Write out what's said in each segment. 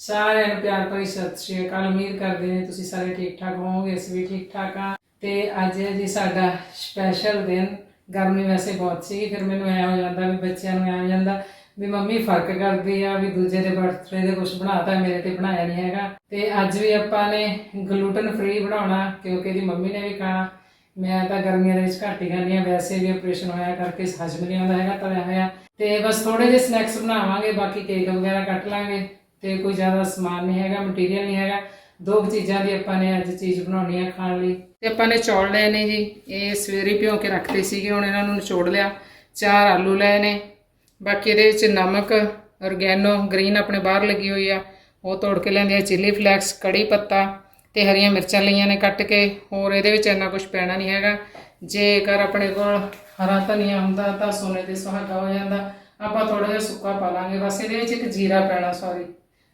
ਸਾਰਿਆਂ ਨੂੰ ਪਿਆਰ ਭਰੀ ਸਤਿ ਸ਼੍ਰੀ ਅਕਾਲ। ਉਮੀਦ ਕਰਦੇ ਨੇ ਤੁਸੀਂ ਸਾਰੇ ਠੀਕ ਠਾਕ ਹੋਵੋਗੇ, ਅਸੀਂ ਵੀ ਠੀਕ ਠਾਕ ਆ ਤੇ ਅੱਜ ਹੈ ਜੀ ਸਾਡਾ ਸਪੈਸ਼ਲ ਦਿਨ। ਗਰਮੀ ਵੈਸੇ ਬਹੁਤ ਸੀ ਫਿਰ ਮੈਨੂੰ ਐ ਹੋ ਜਾਂਦਾ ਵੀ ਬੱਚਿਆਂ ਨੂੰ ਐ ਹੋ ਜਾਂਦਾ ਵੀ ਮੰਮੀ ਫ਼ਰਕ ਕਰਦੀ ਆ ਵੀ ਦੂਜੇ ਦੇ ਬਰਥਡੇ ਦੇ ਕੁਝ ਬਣਾਤਾ, ਮੇਰੇ ਤੇ ਬਣਾਇਆ ਨਹੀਂ ਹੈਗਾ। ਤੇ ਅੱਜ ਵੀ ਆਪਾਂ ਨੇ ਗਲੂਟਨ ਫ੍ਰੀ ਬਣਾਉਣਾ, ਕਿਉਂਕਿ ਇਹਦੀ ਮੰਮੀ ਨੇ ਵੀ ਖਾਣਾ। ਮੈਂ ਤਾਂ ਗਰਮੀਆਂ ਦੇ ਵਿੱਚ ਘੱਟ ਹੀ ਖਾਂਦੀ ਹਾਂ, ਵੈਸੇ ਵੀ ਆਪਰੇਸ਼ਨ ਹੋਇਆ ਕਰਕੇ ਹਜਮ ਨਹੀਂ ਆਉਂਦਾ ਹੈਗਾ ਤਲਿਆ ਹੋਇਆ। ਤੇ ਬਸ ਥੋੜੇ ਜਿਹੇ ਸਨੈਕਸ ਬਣਾਵਾਂਗੇ, ਬਾਕੀ ਕੇਕ ਵਗੈਰਾ ਕੱਟ ਲਾਂਗੇ। ਤੇ ਕੋਈ ਜ਼ਿਆਦਾ ਸਮਾਨ ਨਹੀਂ ਹੈਗਾ ਮਟੀਰੀਅਲ ਨਹੀਂ ਹੈਗਾ। ਦੋ ਚੀਜ਼ਾਂ ਦੀ ਆਪਾਂ ਨੇ ਅੱਜ ਚੀਜ਼ ਬਣਾਉਣੀ ਹੈ ਖਾਣ ਲਈ। ਤੇ ਆਪਾਂ ਨੇ ਚੌਲ ਲਏ ਨੇ ਜੀ। ਇਹ ਸਵੇਰੇ ਭਿਓ ਕੇ ਰੱਖਦੇ ਸੀਗੇ, ਹੁਣ ਇਹਨਾਂ ਨੂੰ ਨਿਚੋੜ ਲਿਆ। ਚਾਰ ਆਲੂ ਲਏ ਨੇ। ਬਾਕੀ ਇਹਦੇ ਵਿੱਚ ਨਮਕ ਔਰਗੈਨੋ ਗ੍ਰੀਨ ਆਪਣੇ ਬਾਹਰ ਲੱਗੀ ਹੋਈ ਆ। ਉਹ ਤੋੜ ਕੇ ਲੈਂਦੇ ਆ ਚਿੱਲੀ ਫਲੈਕਸ ਕੜੀ ਪੱਤਾ ਤੇ ਹਰੀਆਂ ਮਿਰਚਾਂ ਲਈਆਂ ਨੇ ਕੱਟ ਕੇ। ਹੋਰ ਇਹਦੇ ਵਿੱਚ ਇੰਨਾ ਕੁਝ ਪੈਣਾ ਨਹੀਂ ਹੈਗਾ। ਜੇਕਰ ਆਪਣੇ ਕੋਲ ਹਰਾ ਧਨੀਆ ਹੁੰਦਾ ਤਾਂ ਸੋਨੇ ਤੇ ਸੁਹਾਗਾ ਹੋ ਜਾਂਦਾ। ਆਪਾਂ ਥੋੜਾ ਜਿਹਾ ਸੁੱਕਾ ਪਾ ਲਾਂਗੇ। ਬਸ ਇਹਦੇ ਵਿੱਚ ਇੱਕ ਜੀਰਾ ਪੈਣਾ ਸੌਰੀ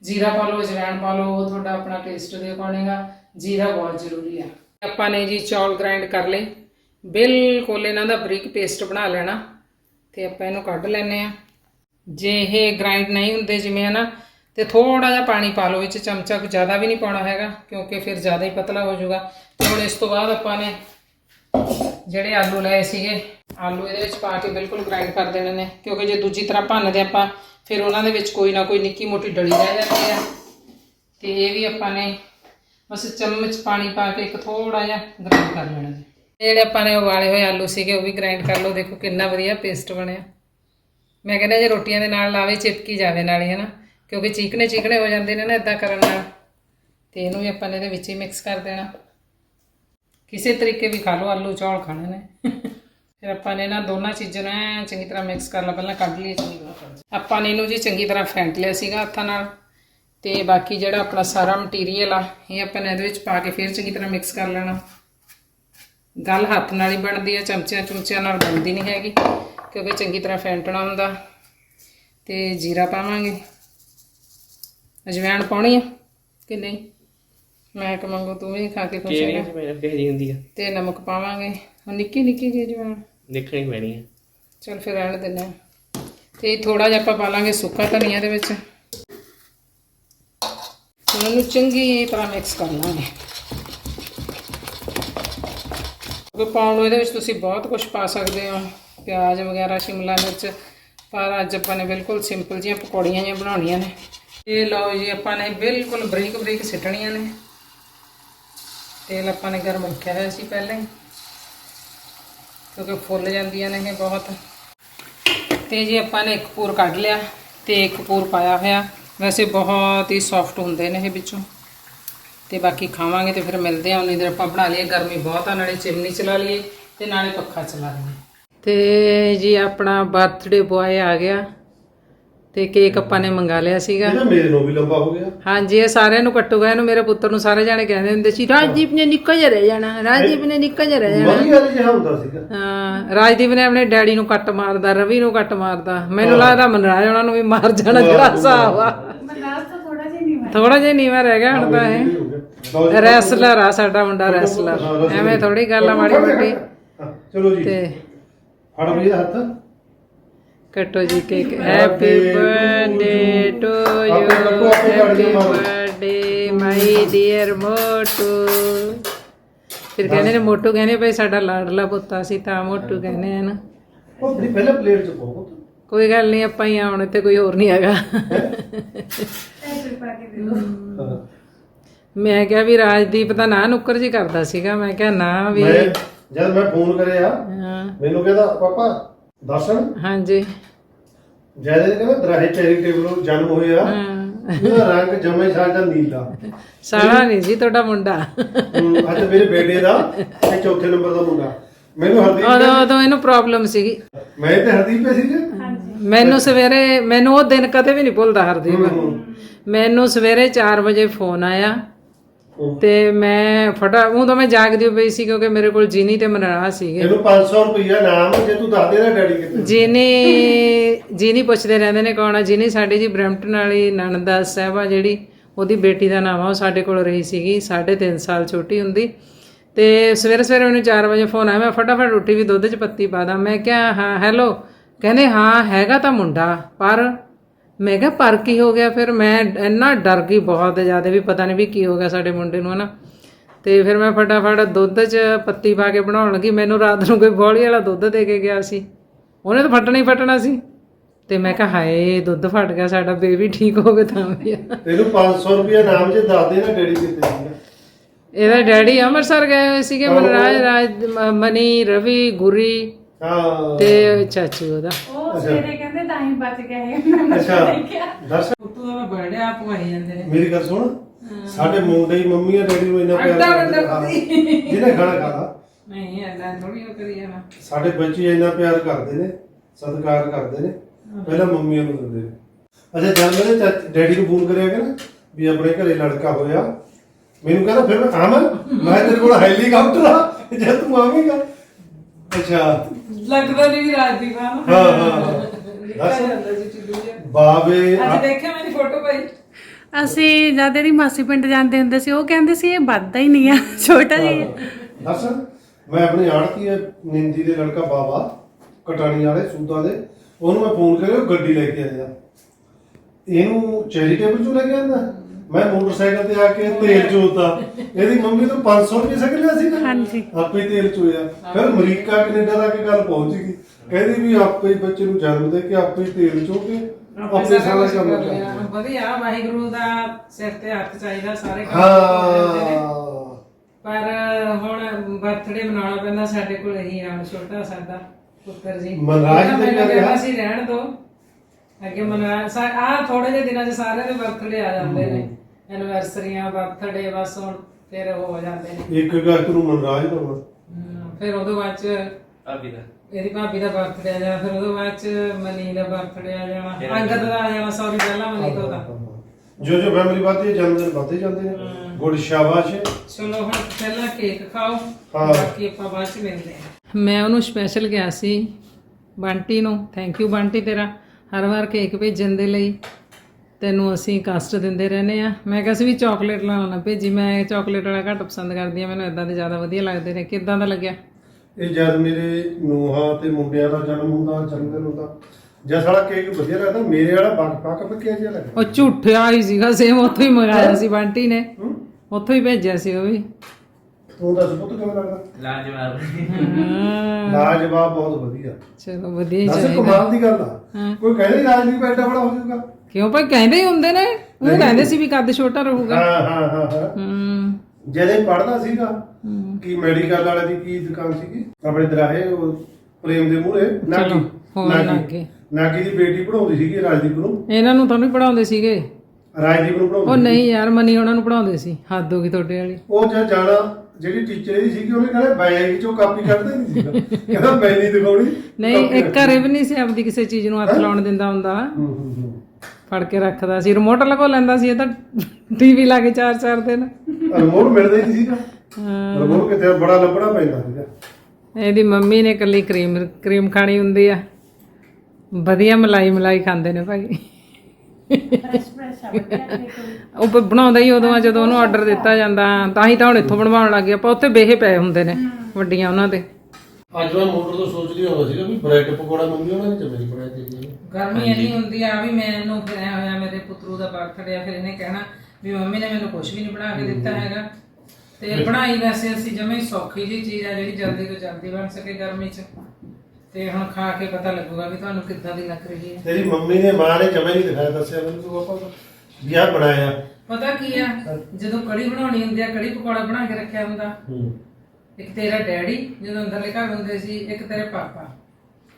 ਜੀਰਾ ਪਾ ਲਓ ਅਜਵਾਇਣ ਪਾ ਲਓ, ਉਹ ਤੁਹਾਡਾ ਆਪਣਾ ਟੇਸਟ ਦੇ ਅਕੋਰਡਿੰਗ ਆ। ਜੀਰਾ ਬਹੁਤ ਜ਼ਰੂਰੀ ਆ। ਆਪਾਂ ਨੇ ਜੀ ਚੌਲ ਗ੍ਰਾਈਂਡ ਕਰ ਲਏ। ਬਿਲਕੁਲ ਇਹਨਾਂ ਦਾ ਬਰੀਕ ਪੇਸਟ ਬਣਾ ਲੈਣਾ ਤੇ ਆਪਾਂ ਇਹਨੂੰ ਕੱਢ ਲੈਨੇ ਆ ਜੇ ਇਹ ਗ੍ਰਾਈਂਡ ਨਹੀਂ ਹੁੰਦੇ ਜਿਵੇਂ ਹਨਾ, ਤੇ ਥੋੜਾ ਜਿਹਾ ਪਾਣੀ ਪਾ ਲਓ ਵਿੱਚ, ਚਮਚਾ ਕੁ ਜ਼ਿਆਦਾ ਵੀ ਨਹੀਂ ਪਾਉਣਾ ਹੈਗਾ, ਕਿਉਂਕਿ ਫਿਰ ਜ਼ਿਆਦਾ ਹੀ ਪਤਲਾ ਹੋ ਜਾਊਗਾ। ਹੁਣ ਇਸ ਤੋਂ ਬਾਅਦ ਆਪਾਂ ਨੇ ਜਿਹੜੇ ਆਲੂ ਲਏ ਸੀਗੇ, ਆਲੂ ਇਹਦੇ ਵਿੱਚ ਪਾ ਕੇ ਬਿਲਕੁਲ ਗ੍ਰਾਈਂਡ ਕਰ ਦੇਣੇ ਨੇ, ਕਿਉਂਕਿ ਜੇ ਦੂਜੀ ਤਰ੍ਹਾਂ ਭੰਨਦੇ ਆਪਾਂ, ਫਿਰ ਉਹਨਾਂ ਦੇ ਵਿੱਚ ਕੋਈ ਨਾ ਕੋਈ ਨਿੱਕੀ ਮੋਟੀ ਡਲੀ ਰਹਿ ਜਾਂਦੀ ਆ। ਤੇ ਇਹ ਵੀ ਆਪਾਂ ਨੇ ਬਸ ਚਮਚ ਪਾਣੀ ਪਾ ਕੇ ਇੱਕ ਥੋੜਾ ਜਿਹਾ ਗ੍ਰਾਈਂਡ ਕਰ ਲੈਣਾ ਇਹ ਜਿਹੜੇ ਆਪਾਂ ਨੇ ਉਬਾਲੇ ਹੋਏ ਆਲੂ ਸੀਗੇ, ਉਹ ਵੀ ਗ੍ਰਾਈਂਡ ਕਰ ਲਓ, ਦੇਖੋ ਕਿੰਨਾ ਵਧੀਆ ਪੇਸਟ ਬਣਿਆ। ਮੈਂ ਕਹਿੰਦਾ ਜੇ ਰੋਟੀਆਂ ਦੇ ਨਾਲ ਲਾਵੇ, ਚਿਪਕੀ ਜਾਵੇ ਨਾਲ ਨਾਲੇ ਹਨਾ। ਕਿਉਂਕਿ ਚੀਕਣੇ ਚੀਕਣੇ ਹੋ ਜਾਂਦੇ ਨੇ ਨਾ ਇਦਾਂ ਕਰਨ ਨਾਲ। ਤੇ ਇਹਨੂੰ ਵੀ ਆਪਾਂ ਨੇ ਇਹਦੇ ਵਿੱਚ ਹੀ ਮਿਕਸ ਕਰ ਦੇਣਾ। ਕਿਸੇ ਤਰੀਕੇ ਵੀ ਖਾ ਲਓ, ਆਲੂ, ਚੌਲ ਖਾਣੇ ਨੇ। ਫਿਰ ਆਪਾਂ ਨੇ ਨਾ ਦੋਨਾਂ ਚੀਜ਼ਾਂ ਨੂੰ ਚੰਗੀ ਤਰ੍ਹਾਂ ਮਿਕਸ ਕਰ ਲਾ ਪਹਿਲਾਂ ਕੱਢ ਲਈਏ ਚੰਗੀ ਤਰ੍ਹਾਂ। ਆਪਾਂ ਨੇ ਇਹਨੂੰ ਜੀ ਚੰਗੀ ਤਰ੍ਹਾਂ ਫੈਂਟ ਲਿਆ ਸੀਗਾ ਹੱਥਾਂ ਨਾਲ। ਤੇ ਬਾਕੀ ਜਿਹੜਾ ਆਪਣਾ ਸਾਰਾ ਮਟੀਰੀਅਲ ਆ, ਇਹ ਆਪਾਂ ਨੇ ਇਹਦੇ ਵਿੱਚ ਪਾ ਕੇ ਫਿਰ ਚੰਗੀ ਤਰ੍ਹਾਂ ਮਿਕਸ ਕਰ ਲੈਣਾ। ਗੱਲ ਹੱਥ ਨਾਲ ਹੀ ਬਣਦੀ ਆ, ਚਮਚਿਆਂ ਚਮਚਿਆਂ ਨਾਲ ਬਣਦੀ ਨਹੀਂ ਹੈਗੀ, ਕਿਉਂਕਿ ਚੰਗੀ ਤਰ੍ਹਾਂ ਫੈਂਟਣਾ ਹੁੰਦਾ। ਤੇ ਜੀਰਾ ਪਾਵਾਂਗੇ। ਅਜਵਾਇਣ ਪਾਉਣੀ ਆ ਕਿ ਨਹੀਂ? ਮੈਂ ਕਿ ਮੰਗੋ ਤੂੰ ਵੀ ਖਾ ਕੇ ਖੁਸ਼ ਕਿਹੜੀ ਹੈਗਾ। ਮੈਂ ਕਿਹੋ ਜਿਹੀ ਹੁੰਦੀ ਆ। ਤੇ ਨਮਕ ਪਾਵਾਂਗੇ। ਹੁਣ ਨਿੱਕੀ ਨਿੱਕੀ ਜਿਹੀ ਅਜਵਾਇਣ ਦੇਖਣੀ ਪੈਣੀ ਆ। ਚਲ ਫਿਰ ਰਹਿਣ ਦਿੰਦੇ ਹਾਂ ਤੇ ਥੋੜਾ ਜਿਹਾ ਆਪਾਂ ਪਾ ਲਾਂਗੇ ਸੁੱਕਾ ਧਨੀਆ ਦੇ ਵਿੱਚ। ਹੁਣ ਇਹਨੂੰ ਚੰਗੀ ਤਰ੍ਹਾਂ ਮਿਕਸ ਕਰ ਲਾਂਗੇ। ਕਿਉਂਕਿ ਪਾਉਣ ਨੂੰ ਇਹਦੇ ਵਿੱਚ ਤੁਸੀਂ ਬਹੁਤ ਕੁਝ ਪਾ ਸਕਦੇ ਹੋ। ਪਿਆਜ਼ ਵਗੈਰਾ ਸ਼ਿਮਲਾ ਮਿਰਚ। ਪਰ ਅੱਜ ਆਪਾਂ ਨੇ ਬਿਲਕੁਲ ਸਿੰਪਲ ਜਿਹੀਆਂ ਪਕੌੜੀਆਂ ਜਿਹੀਆਂ ਬਣਾਉਣੀਆਂ ਨੇ। ਇਹ ਲਓ ਜੀ ਆਪਾਂ ਨੇ ਬਿਲਕੁਲ ਬਰੀਕ ਬਰੀਕ ਸਿੱਟਣੀਆਂ ਨੇ। ਤੇਲ ਆਪਾਂ ਨੇ ਗਰਮ ਰੱਖਿਆ ਹੋਇਆ ਸੀ ਪਹਿਲਾਂ ਹੀ, ਕਿਉਂਕਿ ਫੁੱਲ ਜਾਂਦੀਆਂ ਨੇ ਇਹ ਬਹੁਤ। ਤੇ ਜੀ ਆਪਾਂ ਨੇ ਇੱਕ ਪੂਰ ਕੱਢ ਲਿਆ ਤੇ ਇੱਕ ਪੂਰ ਪਾਇਆ ਹੋਇਆ। ਵੈਸੇ ਬਹੁਤ ਹੀ ਸੌਫਟ ਹੁੰਦੇ ਨੇ ਇਹ ਵਿੱਚੋਂ। ਤੇ ਬਾਕੀ ਖਾਵਾਂਗੇ ਤੇ ਫਿਰ ਮਿਲਦੇ ਆ ਉਨੀ ਦੇਰ ਆਪਾਂ ਬਣਾ ਲਈਏ। ਗਰਮੀ ਬਹੁਤ ਆ, ਨਾਲੇ ਚਿਮਨੀ ਚਲਾ ਲਈਏ ਤੇ ਨਾਲੇ ਪੱਖਾ ਚਲਾ ਲਈਏ। ਤੇ ਜੀ ਆਪਣਾ ਬਰਥਡੇ ਬੁਆਏ ਆ ਗਿਆ। ਤੇ ਕੇਕ ਆਪਾਂ ਨੇ ਮੰਗਾ ਲਿਆ ਸੀਗਾ। ਇਹਦਾ ਮੇਰੇ ਨੂੰ ਵੀ ਲੰਬਾ ਹੋ ਗਿਆ। ਹਾਂਜੀ ਇਹ ਸਾਰਿਆਂ ਨੂੰ ਕੱਟੂਗਾ ਇਹਨੂੰ ਮੇਰੇ ਪੁੱਤਰ ਨੂੰ ਸਾਰੇ ਜਾਣੇ ਕਹਿੰਦੇ ਹੁੰਦੇ ਸੀ ਰਾਜਦੀਪ ਨੇ ਨਿੱਕਾ ਜਿਹਾ ਰਹਿ ਜਾਣਾ ਰਾਜਦੀਪ ਨੇ ਨਿੱਕਾ ਜਿਹਾ ਰਹਿ ਜਾਣਾ। ਮਰੀ ਵਾਲੀ ਜਿਹਾ ਹੁੰਦਾ ਸੀਗਾ। ਹਾਂ ਰਾਜਦੀਪ ਨੇ ਆਪਣੇ ਡੈਡੀ ਨੂੰ ਕੱਟ ਮਾਰਦਾ ਰਵੀ ਨੂੰ ਕੱਟ ਮਾਰਦਾ। ਮੈਨੂੰ ਲੱਗਦਾ ਮਨਰਾਜ ਉਹਨਾਂ ਨੂੰ ਵੀ ਮਾਰ ਜਾਣਾ ਜਿਹੜਾ ਹਿਸਾਬ ਆ। ਥੋੜਾ ਜਿਹਾ ਨੀਵਾ ਰਹਿ ਗਿਆ ਹੁਣ ਤਾਂ ਇਹ। ਰੈਸਲਰ ਆ ਸਾਡਾ ਮੁੰਡਾ ਰੈਸਲਰ ਐਵੇਂ ਥੋੜੀ ਗੱਲ ਆ ਮਾੜੀ ਮੋਟੀ। ਚਲੋ ਜੀ। ਤੇ ਫੜ ਭਈਆ ਹੱਥ। ਕੱਟੋ ਜੀ cake. Happy birthday to you happy birthday my dear ਮੋਟੂ ਫਿਰ ਕਹਿੰਦੇ ਨੇ ਮੋਟੂ ਕਹਿੰਦੇ ਭਾਈ ਸਾਡਾ ਲਾਡਲਾ ਪੁੱਤਾ ਸੀ ਤਾਂ ਮੋਟੂ ਕਹਿੰਦੇ ਆ ਨਾ। ਉਹ ਬੜੀ ਪਹਿਲਾਂ ਪਲੇਟ ਚ ਬਹੁਤ ਕੋਈ ਗੱਲ ਨਹੀਂ ਆਪਾਂ ਹੀ ਆਉਣ ਤੇ ਕੋਈ ਹੋਰ ਨਹੀਂ ਹੈਗਾ। ਮੈਂ ਕਿਹਾ ਵੀ ਰਾਜਦੀਪ ਤਾਂ ਨਾ ਨੁੱਕਰ ਜੀ ਕਰਦਾ ਸੀਗਾ ਮੈਂ ਕਿਹਾ ਨਾ ਵੀ ਮੈਂ ਜਦ ਮੈਂ ਫੋਨ ਕਰਿਆ ਮੈਨੂੰ ਕਹਿੰਦਾ ਪਾਪਾ ਦਰਸ਼ਨ? ਹਾਂਜੀ। ਜੈਦੇ ਕਹਿੰਦਾ ਦਰਾਹੇ ਚੈਰੀਟੇਬਲ ਜਨਮ ਹੋਇਆ। ਹਾਂ। ਉਹਦਾ ਰੰਗ ਜਮੇ ਸਾਡਾ ਨੀਲਾ। ਸਾਲਾ ਨਹੀਂ ਜੀ ਤੁਹਾਡਾ ਮੁੰਡਾ। ਹਮ, ਅੱਜ ਮੇਰੇ ਬੇਟੇ ਦਾ ਇਹ ਚੌਥੇ ਨੰਬਰ ਦਾ ਮੁੰਡਾ। ਮੈਨੂੰ ਹਰਦੀਪ ਉਦੋਂ ਉਦੋਂ ਇਹਨੂੰ ਪ੍ਰੋਬਲਮ ਸੀਗੀ। ਮੈਂ ਤੇ ਹਰਦੀਪ ਪੇ ਸੀਗੇ। ਮੈਨੂੰ ਸਵੇਰੇ ਮੈਨੂੰ ਉਹ ਦਿਨ ਕਦੇ ਵੀ ਨਹੀਂ ਭੁੱਲਦਾ ਹਰਦੀਪ। ਮੈਨੂੰ ਸਵੇਰੇ 4 ਵਜੇ ਫੋਨ ਆਇਆ। ਤੇ ਮੈਂ ਫਟਾ ਉਹ ਤਾਂ ਮੈਂ ਜਾਗਦੀ ਪਈ ਸੀ ਕਿਉਂਕਿ ਮੇਰੇ ਕੋਲ ਜੀਨੀ ਤੇ ਮਨਰਾ ਸੀਗੇ। ਇਹਨੂੰ 500 ਰੁਪਈਆ ਨਾਮ ਜੇ ਤੂੰ ਦੱਸ ਦੇ ਨਾ ਡੈਡੀ ਕਿਤੇ ਜੀਨੀ ਜੀਨੀ ਪੁੱਛਦੇ ਰਹਿੰਦੇ ਨੇ ਕੌਣ ਆ? ਜੀਨੀ ਸਾਡੀ ਜੀ ਬ੍ਰੈਂਪਟਨ ਵਾਲੀ ਨਣਦਾ ਸਾਹਿਬਾ ਜਿਹੜੀ ਉਹਦੀ ਬੇਟੀ ਦਾ ਨਾਮ ਆ ਉਹ ਸਾਡੇ ਕੋਲ ਰਹੀ ਸੀਗੀ 3.5 ਸਾਲ ਛੋਟੀ ਹੁੰਦੀ। ਤੇ ਸਵੇਰੇ ਸਵੇਰੇ ਮੈਨੂੰ 4 ਵਜੇ ਫੋਨ ਆਇਆ ਮੈਂ ਫਟਾਫਟ ਰੋਟੀ ਵੀ ਦੁੱਧ 'ਚ ਪੱਤੀ ਪਾ ਦਾਂ। ਮੈਂ ਕਿਹਾ ਹਾਂ ਹੈਲੋ। ਕਹਿੰਦੇ ਹਾਂ ਹੈਗਾ ਤਾਂ ਮੁੰਡਾ ਪਰ ਮੈਂ ਕਿਹਾ ਪਰ ਕੀ ਹੋ ਗਿਆ? ਫਿਰ ਮੈਂ ਇੰਨਾ ਡਰ ਗਈ ਬਹੁਤ ਜ਼ਿਆਦਾ ਵੀ ਪਤਾ ਨਹੀਂ ਵੀ ਕੀ ਹੋ ਗਿਆ ਸਾਡੇ ਮੁੰਡੇ ਨੂੰ ਹਨਾ? ਤੇ ਫਿਰ ਮੈਂ ਫਟਾਫਟ ਦੁੱਧ 'ਚ ਪੱਤੀ ਪਾ ਕੇ ਬਣਾਉਣ ਲੱਗੀ। ਮੈਨੂੰ ਰਾਤ ਨੂੰ ਕੋਈ ਬੋਲੀ ਵਾਲਾ ਦੁੱਧ ਦੇ ਕੇ ਗਿਆ ਸੀ। ਉਹਨੇ ਤਾਂ ਫਟਣਾ ਹੀ ਫਟਣਾ ਸੀ। ਤੇ ਮੈਂ ਕਿਹਾ ਹਾਏ ਦੁੱਧ ਫਟ ਗਿਆ ਸਾਡਾ ਬੇਬੀ ਠੀਕ ਹੋਵੇ ਤਾਂ ਵੀ। ਇਹਨੂੰ 500 ਰੁਪਏ ਨਾਮ ਜੇ ਦੱਸ ਦੇ ਨਾ ਡੈਡੀ ਕਿਤੇ ਸੀਗਾ। ਇਹਦਾ ਡੈਡੀ ਅੰਮ੍ਰਿਤਸਰ ਗਏ ਹੋਏ ਸੀਗੇ ਮਨਰਾਜ ਰਾਜ ਮਨੀ ਰਵੀ ਗੁਰੀ। ਹਾਂ। ਤੇ ਚਾਚੂ ਉਹਦਾ। ਉਹ ਸਵੇਰੇ ਕਹਿੰਦੇ ਤਾਂ ਹੀ ਬਚ ਗਏ ਅੱਛਾ। ਦੱਸ। ਪੁੱਤੂ ਦਾ ਬਰਥਡੇ ਆ ਪਵਾਈ ਜਾਂਦੇ ਨੇ। ਮੇਰੀ ਗੱਲ ਸੁਣ। ਸਾਡੇ ਮੁੰਡੇ ਦੀ ਮੰਮੀ ਆ ਡੈਡੀ ਨੂੰ ਇੰਨਾ ਪਿਆਰ ਅੱਡਾ ਕਰਦੇ ਵੱਡਾ ਨੇ। ਹਾਂ। ਜਿਹਨੇ ਖਾਣਾ ਖਾਣਾ। ਨਹੀਂ ਐਦਾਂ ਥੋੜੀ ਉਹ ਕਰੀ ਜਾਣਾ। ਸਾਡੇ ਬੱਚੇ ਇੰਨਾ ਪਿਆਰ ਕਰਦੇ ਨੇ ਸਤਿਕਾਰ ਕਰਦੇ ਨੇ। ਪਹਿਲਾਂ ਮੰਮੀਆਂ ਨੂੰ ਦਿੰਦੇ ਨੇ। ਅੱਛਾ ਜਦ ਮੇਰੇ ਚਾਚ- ਡੈਡੀ ਨੂੰ ਫੋਨ ਕਰਿਆ ਕਿ ਨਾ ਵੀ ਆਪਣੇ ਘਰੇ ਲੜਕਾ ਹੋਇਆ। ਮੈਨੂੰ ਕਹਿੰਦਾ ਫਿਰ ਮੈਂ ਆਵਾਂ? ਮੈਂ ਤੇਰੇ ਕੋਲ ਹੈਲੀਕਾਪਟਰ ਆ ਜਦ ਤੂੰ ਆਵੇਂਗਾ? ਅੱਛਾ। ਲੱਗਦਾ ਨਹੀਂ ਵੀ ਰਾਤ ਦੀ ਬਾਤ ਹਾਂ ਹਾਂ ਹਾਂ। ਦੱਸ। ਜਾਂਦਾ ਜੀ ਚਿੱਦੂ ਜਿਹਾ। ਬਾਬੇ ਅੱਜ ਦੇਖਿਆ ਮੇਰੀ ਫੋਟੋ ਪਾਈ ਅਸੀਂ ਜਦ ਇਹਦੀ ਮਾਸੀ ਪਿੰਡ ਜਾਂਦੇ ਹੁੰਦੇ ਸੀ ਉਹ ਕਹਿੰਦੇ ਸੀ ਇਹ ਵੱਧਦਾ ਹੀ ਨਹੀਂ ਆ ਛੋਟਾ ਜਿਹਾ ਹੀ ਆ। ਦੱਸ ਮੈਂ ਆਪਣੀ ਆੜਤੀ ਨਿੰਦੀ ਦੇ ਲੜਕਾ ਬਾਬਾ ਕਟਾਣੀ ਵਾਲੇ ਸੂਦਾਂ ਦੇ। ਉਹਨੂੰ ਮੈਂ ਫੋਨ ਕਰਿਆ ਉਹ ਗੱਡੀ ਲੈ ਕੇ ਆਇਆ। ਇਹਨੂੰ ਚੈਰੀਟੇਬਲ ਚੋਂ ਲੈ ਕੇ ਆਂਦਾ? ਮੈਂ ਮੋਟਰਸਾਈਕਲ ਤੇ ਆ ਕੇ ਤੇਲ ਚੋਤਾ। ਇਹਦੀ ਮੰਮੀ ਤੋਂ 500 ਰੁਪਏ ਸਕ ਲਿਆ ਸੀ ਨਾ? ਹਾਂਜੀ। ਆਪੇ ਹੀ ਤੇਲ ਚੋਇਆ। ਫਿਰ ਅਮਰੀਕਾ ਕੈਨੇਡਾ ਦਾ ਕੇ ਗੱਲ ਪਹੁੰਚ ਗਈ। ਕਹਿੰਦੀ ਵੀ ਆਪੇ ਹੀ ਬੱਚੇ ਨੂੰ ਜਨਮ ਦੇ ਕੇ ਆਪੇ ਹੀ ਤੇਲ ਚੋ ਕੇ ਆਪੇ ਸਾਰਾ ਕੰਮ ਕਰ ਕਰਨਾ ਲਿਆ। ਵਧੀਆ ਵਾਹਿਗੁਰੂ ਦਾ ਸਿਰ ਤੇ ਹੱਥ ਚਾਹੀਦਾ ਸਾਰੇ ਕੰਮ ਹੋ। ਜਾਂਦੇ ਨੇ। ਹਾਂ ਪਰ ਹੁਣ ਬਰਥਡੇ ਮਨਾਉਣਾ ਪੈਂਦਾ ਸਾਡੇ ਕੋਲ ਇਹੀ ਆ ਹੁਣ ਛੋਟਾ ਸਾਡਾ ਪੁੱਤਰ ਜੀ। ਮਨਰਾਜ ਉਹਦਾ ਦੇ ਮੈਨੂੰ ਘਰੇ ਕਹਿੰਦਾ ਆ? ਸੀ ਰਹਿਣ ਦੋ ਅੱਗੇ ਮਨਰਾਜ ਆ ਥੋੜੇ ਜਿਹੇ ਦਿਨਾਂ 'ਚ ਸਾਰਿਆਂ ਦੇ ਬਰਥਡੇ ਆ ਜਾਂਦੇ ਨੇ। ਐਨਵਰਸਰੀਆਂ ਬਰਥਡੇ ਬਸ ਹੁਣ ਫਿਰ ਉਹ ਹੋ ਜਾਂਦੇ ਨੇ। ਇੱਕ ਅਗਸਤ ਨੂੰ ਮਨਰਾਜ ਹਮ, ਫਿਰ ਉਹਦੇ ਬਾਅਦ 'ਚ ਭਾਬੀ ਦਾ। ਇਹਦੀ ਭਾਬੀ ਦਾ ਬਰਥਡੇ ਆ ਜਾਣਾ ਫਿਰ ਉਹਦੇ ਬਾਅਦ 'ਚ ਮਨੀ ਦਾ ਬਰਥਡੇ ਆ ਜਾਣਾ ਅੰਗਦ ਦਾ ਆ ਜਾਣਾ ਸੌਰੀ ਪਹਿਲਾਂ ਮਨੀ ਦਾ ਉਹਦਾ। ਜੋ ਜੋ ਫੈਮਿਲੀ ਵੱਧਦੀ ਹੈ ਜਨਮ ਦਿਨ ਵੱਧਦੇ ਜਾਂਦੇ ਨੇ। ਗੁੱਡ ਸ਼ਾਬਾਸ਼। ਚਲੋ ਹੁਣ ਪਹਿਲਾਂ ਕੇਕ ਖਾਓ ਹਾਂ। ਬਾਕੀ ਆਪਾਂ ਬਾਅਦ ਚ ਮਿਲਦੇ ਹਾਂ। ਮੈਂ ਉਹਨੂੰ ਸਪੈਸ਼ਲ ਗਿਆ ਸੀ ਬੰਟੀ ਨੂੰ ਥੈਂਕ ਯੂ ਬੰਟੀ ਤੇਰਾ। ਹਰ ਵਾਰ ਕੇਕ ਭੇਜਣ ਦੇ ਲਈ। ਤੈਨੂੰ ਅਸੀਂ ਕਸਟ ਦਿੰਦੇ ਰਹਿੰਦੇ ਆ ਮੈਂ ਕਿਹਾ ਸੀ ਵੀ ਚਾਕਲੇਟ ਨਾ ਭੇਜੀ। ਮੈਂ ਚਾਕਲੇਟ ਵਾਲਾ ਘੱਟ ਪਸੰਦ ਕਰਦੀ ਆ ਮੈਨੂੰ ਇਦਾਂ ਦੇ ਜ਼ਿਆਦਾ ਵਧੀਆ ਲੱਗਦੇ ਨੇ। ਕਿੱਦਾਂ ਦਾ ਲੱਗਿਆ? ਇਹ ਜਦ ਮੇਰੇ ਨੂੰਹਾਂ ਤੇ ਮੁੰਡਿਆਂ ਦਾ ਜਨਮ ਹੁੰਦਾ ਜਨਮ ਦਿਨ ਹੁੰਦਾ ਜਦ ਸਾਡਾ ਕੇਕ ਵਧੀਆ ਲੱਗਦਾ ਮੇਰੇ ਵਾਲਾ ਬੱਕ ਪੱਕ ਪੱਕਿਆ ਜਿਹਾ ਲੱਗਦਾ? ਉਹ ਝੂਠਿਆ ਹੀ ਸੀਗਾ। ਸੇਮ ਉੱਥੋਂ ਹੀ ਮੰਗਾਇਆ ਸੀ ਬੰਟੀ ਨੇ? ਉੱਥੋਂ ਹੀ ਭੇਜਿਆ ਸੀ ਉਹ ਵੀ। ਤੂੰ ਦੱਸ ਪੁੱਤ ਕਿਵੇਂ ਲੱਗਦਾ? ਲਾਜਵਾਬ। ਲਾਜਵਾਬ ਬਹੁਤ ਵਧੀਆ। ਚਲੋ ਵਧੀਆ ਹੀ ਦੱਸ ਚਾਹੀਦਾ। ਕਮਾਲ ਦੀ ਗੱਲ ਆ। ਕੋਈ ਕਹਿੰਦਾ ਹੀ ਰਾਜਨੀਤੀ ਐਡਾ ਬੜਾ ਹੋ ਜਾਊਗਾ? ਕਿਉਂ ਭਾਈ ਕਹਿੰਦੇ ਹੀ ਹੁੰਦੇ ਨੇ। ਉਹ ਕਹਿੰਦੇ ਸੀ ਵੀ ਕੱਦ ਛੋਟਾ ਰਹੂਗਾ। ਹਾਂ ਹਾਂ ਹਾਂ ਹਾਂ। ਹੂੰ ਜਦੋਂ ਪੜਦਾ ਸੀਗਾ। ਕੀ ਮੈਡੀਕਲ ਵਾਲੇ ਦੀ ਕੀ ਦੁਕਾਨ ਸੀਗੀ? ਆਪਣੇ ਦਰਾਹੇ ਉਹ ਪ੍ਰੇਮ ਦੇ ਮੂਹਰੇ ਨਾਗੀ। ਹੋਰ ਨਾਗੀ। ਨਾਗੀ। ਨਾਗੀ ਦੀ ਬੇਟੀ ਪੜਾਉਂਦੀ ਸੀਗੀ ਰਾਜਦੀਪ ਨੂੰ। ਇਹਨਾਂ ਨੂੰ ਤਾਂ ਨਹੀਂ ਪੜਾਉਂਦੇ ਸੀਗੇ। ਰਾਜਦੀਪ ਨੂੰ ਉਹ ਪੜਾਉਂਦੀ ਨਹੀਂ ਯਾਰ ਮਨੀ ਉਹਨਾਂ ਨੂੰ ਪੜਾਉਂਦੇ ਸੀ। ਹੱਦ ਹੋ ਗਈ ਤੁਹਾਡੇ ਵਾਲੀ। ਉਹ ਜਦ ਜਾਣਾ ਜਿਹੜੀ ਟੀਚਰ ਇਹਦੀ ਸੀਗੀ ਉਹਨੇ ਕਹਿੰਦਾ ਬੈਗ ਚੋਂ ਕਾਪੀ ਕੱਢਦਾ ਹੀ ਨਹੀਂ ਸੀਗਾ ਕਹਿੰਦਾ ਮੈਂ ਨਹੀਂ ਦਿਖਾਉਣੀ ਨਹੀਂ ਕਾਪੀ ਇੱਕ ਘਰੇ ਵੀ ਨਹੀਂ ਸੀ ਆਪਦੀ ਕਿਸੇ ਚੀਜ਼ ਨੂੰ ਹੱਥ ਲਾਉਣ ਦਿੰਦਾ ਹੁੰਦਾ। ਹੂੰ ਹੂੰ ਹੂੰ। ਫੜ ਕੇ ਰੱਖਦਾ ਸੀ। ਰਿਮੋਟ ਲਗੋ ਲੈਂਦਾ ਸੀ ਇਹ ਤਾਂ ਟੀਵੀ ਲਾ ਕੇ ਚਾਰ ਚਾਰ ਦਿਨ। ਰਿਮੋਟ ਮਿਲਦਾ ਹੀ ਨਹੀਂ ਸੀਗਾ। ਹਾਂ, ਰਿਮੋਟ ਕਿਤੇ ਬੜਾ ਲੱਭਣਾ ਪੈਂਦਾ ਸੀਗਾ। ਇਹਦੀ ਮੰਮੀ ਨੇ ਕੱਲੀ ਕਰੀਮ ਕਰੀਮ ਖਾਣੀ ਹੁੰਦੀ ਆ। ਵਧੀਆ ਮਲਾਈ ਮਲਾਈ ਖਾਂਦੇ ਨੇ ਭਾਈ। ਆ ਵਧੀਆ ਉਹ ਬ- ਬਣਾਉਂਦਾ ਹੀ ਉਦੋਂ ਆ ਜਦੋਂ ਉਹਨੂੰ ਆਰਡਰ ਦਿੱਤਾ ਜਾਂਦਾ ਤਾਂ ਹੀ ਤਾਂ ਹੁਣ ਇੱਥੋਂ ਬਣਵਾਉਣ ਲੱਗ ਗਿਆ ਆਪਾਂ ਉੱਥੇ ਬੇਹੇ ਪਏ ਹੁੰਦੇ ਨੇ ਵੱਡੀਆਂ ਉਹਨਾਂ ਦੇ। ਅੱਜ ਮੈਂ ਮੋਟਰ ਤੋਂ ਸੋਚਦੀ ਹੁੰਦਾ ਸੀਗਾ ਵੀ ਬ੍ਰੈਡ ਪਕੌੜਾ ਮੰਗੀ ਉਹਨਾਂ ਨੇ ਤੇ ਮੇਰੀ ਬਣਾਈ ਦੇ ਗਰਮੀ ਇੰਨੀ ਹੁੰਦੀ ਆ ਵੀ ਮੈਨੂੰ ਫਿਰ ਐਂ ਹੋਇਆ ਮੇਰੇ ਪੁੱਤਰੂ ਦਾ ਬਰਥਡੇ ਆ ਫਿਰ ਇਹਨੇ ਕਹਿਣਾ ਵੀ ਮੰਮੀ ਨੇ ਮੈਨੂੰ ਕੁਝ ਵੀ ਨਹੀਂ ਬਣਾ ਕੇ ਦਿੱਤਾ ਹੈਗਾ। ਤੇ ਬਣਾਈ ਵੈਸੇ ਅਸੀਂ ਜਮੇ ਸੌਖੀ ਜੀ ਚੀਜ਼ ਆ ਜਿਹੜੀ ਜਲਦੀ ਤੋਂ ਜਲਦੀ ਬਣ ਸਕੇ ਗਰਮੀ 'ਚ। ਤੇ ਹੁਣ ਖਾ ਕੇ ਪਤਾ ਲੱਗੂਗਾ ਵੀ ਤੁਹਾਨੂੰ ਕਿੱਦਾਂ ਦੀ ਲੱਗ ਰਹੀ ਹੈ। ਤੇਰੀ ਮੰਮੀ ਨੇ ਮਾਂ ਨੇ ਜਮੇ ਨਹੀਂ ਦਿਖਾਇਆ ਦੱਸਿਆ ਮੈਨੂੰ ਤੂੰ ਪਾਪਾ ਵੀ ਆਹ ਬਣਾਇਆ। ਪਤਾ ਕੀ ਆ ਜਦੋਂ ਕੜੀ ਬਣਾਉਣੀ ਹੁੰਦੀ ਆ ਕੜੀ ਪਕੌੜਾ ਬਣਾ ਕੇ ਰੱਖਿਆ ਹੁੰਦਾ। ਹੂੰ। ਇੱਕ ਤੇਰਾ ਡੈਡੀ ਜਦੋਂ ਅੰਦਰਲੇ ਘਰ ਹੁੰਦੇ ਸੀ ਇੱਕ ਤੇਰੇ ਪਾਪਾ।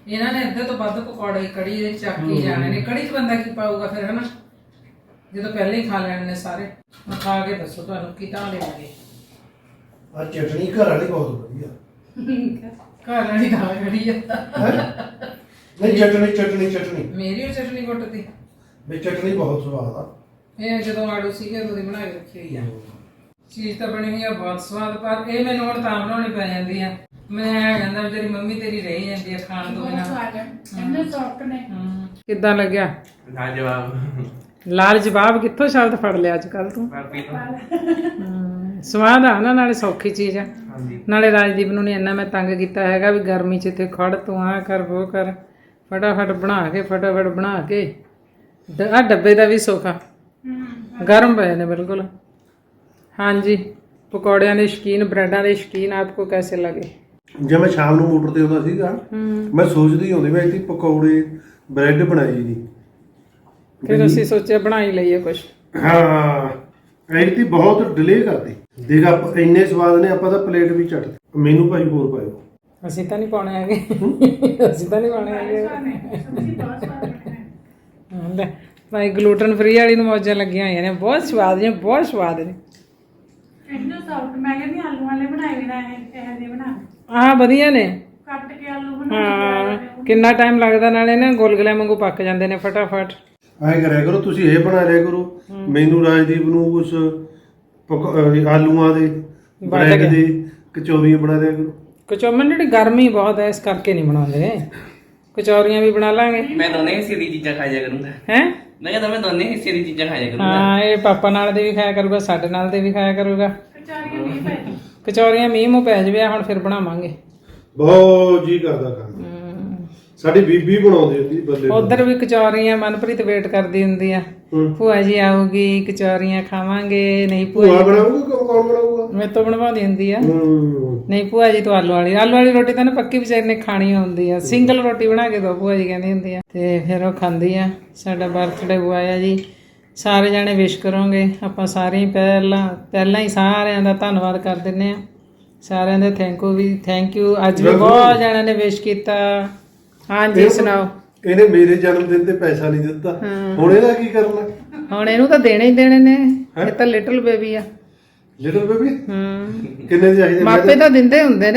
ਇਹਨਾਂ ਨੇ ਅੱਧੇ ਤੋਂ ਵੱਧ ਪਕੌੜੇ ਕੜੀ ਦੇ ਚੱਕ ਜਾਣੇ ਨੇ। ਕੜੀ 'ਚ ਬੰਦਾ ਕੀ ਪਾਊਗਾ ਫਿਰ ਹਨਾ? ਜਦੋਂ ਪਹਿਲੇ ਹੀ ਖਾ ਲੈਣੇ ਨੇ ਸਾਰੇ। ਹੁਣ ਖਾ ਕੇ ਦੱਸੋ ਤੁਹਾਨੂੰ ਕੀ ਤਾਂ ਲੱਗੇ ਆ ਚਟਣੀ ਘਰ ਵਾਲੀ ਬਹੁਤ ਵਧੀਆ। ਘਰ ਵਾਲੀ ਆ। ਹੈਂ? ਨਹੀਂ ਚਟਣੀ ਚਟਣੀ ਚਟਣੀ। ਮੇਰੀ ਉਹ ਚਟਨੀ ਕੁੱਟਦੀ ਵੀ ਚਟਣੀ ਬਹੁਤ ਸਵਾਦ ਆ। ਇਹ ਜਦੋਂ ਆੜੂ ਸੀਗੇ ਉਦੋਂ ਦੀ ਬਣਾ ਕੇ ਰੱਖੀ ਹੋਈ ਆ। ਚੀਜ਼ ਤਾਂ ਬਣੀ ਹੋਈ ਆ ਬਹੁਤ ਸਵਾਦ ਪਰ ਇਹ ਮੈਨੂੰ ਹੁਣ ਤਾਂ ਬਣਾਉਣੀ ਪੈ ਜਾਂਦੀ ਆ। ਮੈਂ ਵੀ ਤੇਰੀ ਮੰਮੀ ਤੇਰੀ ਰਹੀ ਜਾਂਦੀ ਆ ਖਾਣ ਤੋਂ ਬਿਨਾਂ। ਇੰਨੇ ਸੌਫਟ ਨੇ। ਕਿੱਦਾਂ ਲੱਗਿਆ? ਲਾਜਵਾਬ। ਲਾਲ ਜਵਾਬ ਕਿੱਥੋਂ ਸ਼ਬਦ ਫੜ ਲਿਆ ਅੱਜ ਕੱਲ ਤੂੰ? ਸਵਾਦ ਆ ਨਾ ਨਾਲੇ ਸੌਖੀ ਚੀਜ਼ ਆ। ਹਾਂਜੀ। ਨਾਲੇ ਰਾਜਦੀਪ ਨੂੰ ਨਹੀਂ ਇੰਨਾ ਮੈਂ ਤੰਗ ਕੀਤਾ ਹੈਗਾ ਵੀ ਗਰਮੀ 'ਚ ਇੱਥੇ ਖੜ ਤੂੰ ਆ ਕਰ ਉਹ ਕਰ। ਫਟਾਫਟ ਬਣਾ ਕੇ ਫਟਾਫਟ ਬਣਾ ਕੇ। ਆ ਡੱਬੇ ਦਾ ਵੀ ਸੋਖਾ। ਗਰਮ ਪਏ ਨੇ ਬਿਲਕੁਲ। ਹਾਂਜੀ ਪਕੌੜਿਆਂ ਦੇ ਸ਼ਕੀਨ ਬ੍ਰੈਡਾਂ ਦੇ ਸ਼ਕੀਨ ਆਪਕੋ ਕੈਸੇ ਲਗੇ? ਜੇ ਮੈਂ ਸ਼ਾਮ ਨੂੰ ਮੋਟਰ ਤੇ ਆਉਂਦਾ ਸੀਗਾ ਮੈਂ ਸੋਚਦੀ ਹੁੰਦੀ ਮੈਂ ਇੱਥੇ ਪਕੌੜੇ ਬ੍ਰੈਡ ਬਣਾਈ ਦੀ ਫਿਰ ਅਸੀਂ ਸੋਚਿਆ ਬਣਾ ਹੀ ਲਈਏ ਕੁਝ ਹਾਂ ਐਤੀ ਬਹੁਤ ਡਿਲੇ ਕਰਦੇ। ਦੇਖ ਆਪ ਇੰਨੇ ਸਵਾਦ ਨੇ ਆਪਾਂ ਤਾਂ ਪਲੇਟ ਵੀ ਛੱਡ ਮੈਨੂੰ ਭਾਈ ਹੋਰ ਪਾਇਓ। ਅਸੀਂ ਤਾਂ ਨਹੀਂ ਪਾਉਣੇ ਹੈਗੇ। ਅਸੀਂ ਤਾਂ ਨਹੀਂ ਪਾਉਣੇ ਹੈਗੇ। ਹਾਂ, ਲੈ ਭਾਈ ਗਲੂਟਨ ਫ੍ਰੀ ਵਾਲੀ ਨੂੰ ਮੌਜਾਂ ਲੱਗੀਆਂ ਹੋਈਆਂ ਨੇ। ਬਹੁਤ ਸਵਾਦ ਨੇ ਬਹੁਤ ਸਵਾਦ ਨੇ। ਇਹਨੂੰ ਸੌਫਟ ਮੈਂ ਕਹਿੰਦੀ ਆਲੂ ਵਾਲੇ ਬਣਾਏ ਵੀ ਨਾ ਇਹ ਇਹ ਜਿਹੇ ਬਣਾ ਆਹ ਵਧੀਆ ਨੇ। ਕੱਟ ਕੇ ਆਲੂ ਬਣਾ ਹਾਂ ਕਿੰਨਾ ਟਾਈਮ ਲੱਗਦਾ ਨਾਲੇ ਨਾ ਗੁਲਗੁਲੇ ਵਾਂਗੂ ਪੱਕ ਜਾਂਦੇ ਨੇ ਫਟਾਫਟ। ਐਂ ਕਰਿਆ ਕਰੋ ਤੁਸੀਂ ਇਹ ਬਣਾ ਲਿਆ ਕਰੋ। ਮੈਨੂੰ ਰਾਜਦੀਪ ਨੂੰ ਉਸ ਪਕ- ਅਹ ਆਲੂਆਂ ਦੇ ਬ੍ਰੈਡ ਦੇ ਕਚੌਰੀਆਂ ਬਣਾ ਦਿਆ ਕਰੋ। ਕਚੌਮਨ ਜਿਹੜੀ ਗਰਮੀ ਬਹੁਤ ਹੈ ਇਸ ਕਰਕੇ ਨਹੀਂ ਬਣਾਉਂਦੇ। ਕਚੌਰੀਆਂ ਵੀ ਬਣਾ ਲਾਂਗੇ। ਮੈਂ ਦੋਨੇ ਹਿੱਸੇ ਦੀ ਚੀਜ਼ਾਂ ਖਾਇਆ ਕਰੂੰਗਾ। ਹੈ? ਮੈਂ ਕਹਿੰਦਾ ਮੈਂ ਦੋਨੇ ਹਿੱਸੇ ਦੀ ਚੀਜ਼ਾਂ ਖਾਇਆ ਕਰੂੰਗਾ। ਹਾਂ ਇਹ ਪਾਪਾ ਨਾਲ ਦੇ ਵੀ ਖਾਇਆ ਕਰੂਗਾ ਸਾਡੇ ਨਾਲ ਦੇ ਵੀ ਖਾਇਆ ਕਰੂਗਾ। ਕਚਾਰੀਆਂ ਵੀ ਪੈ ਕਚੌਰੀਆਂ ਮੀਂਹ ਮੂੰਹ ਪੈ ਜਵੇ ਹੁਣ ਫਿਰ ਬਣਾਵਾਂਗੇ। ਬਹੁਤ ਜੀ ਕਰਦਾ ਕੰਮ। ਸਾਡੀ ਬੀਬੀ ਬਣਾਉਂਦੀ ਹੁੰਦੀ ਬੱਲੇ ਉਧਰ ਵੀ ਕਚੌਰੀਆਂ ਮਨਪ੍ਰੀਤ ਵੇਟ ਕਰਦੀ ਹੁੰਦੀ ਆ। ਹੂੰ। ਭੂਆ ਜੀ ਆਊਗੀ ਕਚੌਰੀਆਂ ਖਾਵਾਂਗੇ ਨਹੀਂ ਭੂਆ ਭੂਆ ਬਣਾਊਗਾ ਕੌਣ ਕੌਣ ਬਣਾਊਗਾ? ਮੇਰੇ ਤੋਂ ਬਣਵਾਉਂਦੀ ਹੁੰਦੀ ਆ। ਹੂੰ। ਨਹੀਂ ਭੂਆ ਜੀ ਤੋਂ ਆਲੂ ਵਾਲੀ। ਆਲੂ ਵਾਲੀ ਰੋਟੀ ਤਾਂ ਨਾ ਪੱਕੀ ਵਿਚਾਰੀ ਨੇ ਖਾਣੀ ਹੁੰਦੀ ਆ। ਸਿੰਗਲ ਰੋਟੀ ਬਣਾ ਕੇ ਦੋ ਭੂਆ ਜੀ ਕਹਿੰਦੀ ਹੁੰਦੀ ਆ। ਤੇ ਫਿਰ ਉਹ ਖਾਂਦੀ ਆ। ਸਾਡਾ ਬਰਥਡੇ ਹੋਇਆ ਜੀ। ਸਾਰੇ ਜਾਣੇ ਵਿਸ਼ ਕਰੋਗੇ। ਆਪਾਂ ਸਾਰੇ ਹੀ ਪਹਿਲਾਂ ਪਹਿਲਾਂ ਹੀ ਸਾਰਿਆਂ ਦਾ ਧੰਨਵਾਦ ਕਰ ਦਿੰਨੇ ਆ। ਸਾਰਿਆਂ ਦੇ ਥੈਂਕ ਯੂ ਵੀ ਥੈਂਕ ਯੂ ਅੱਜ ਵੀ ਬਹੁਤ ਜਣਿਆਂ ਨੇ ਵਿਸ਼ ਕੀਤਾ। ਹਾਂਜੀ ਸੁਣਾਓ। ਇਹਨੇ ਮੇਰੇ ਜਨਮ ਦਿਨ ਤੇ ਪੈਸਾ ਨਹੀਂ ਦਿੱਤਾ। ਹੁਣ ਇਹਦਾ ਕੀ ਕਰਨਾ? ਹੁਣ ਇਹਨੂੰ ਤਾਂ ਦੇਣੇ ਹੀ ਦੇਣੇ ਨੇ। ਇਹ ਤਾਂ ਲਿਟਲ ਬੇਬੀ ਆ। ਲਿਟਲ ਬੇਬੀ ਹੂੰ। ਕਿੰਨੇ ਚਾਹੀਦੇ ਮਾਪੇ ਤਾਂ ਦਿੰਦੇ ਹੁੰਦੇ ਨੇ।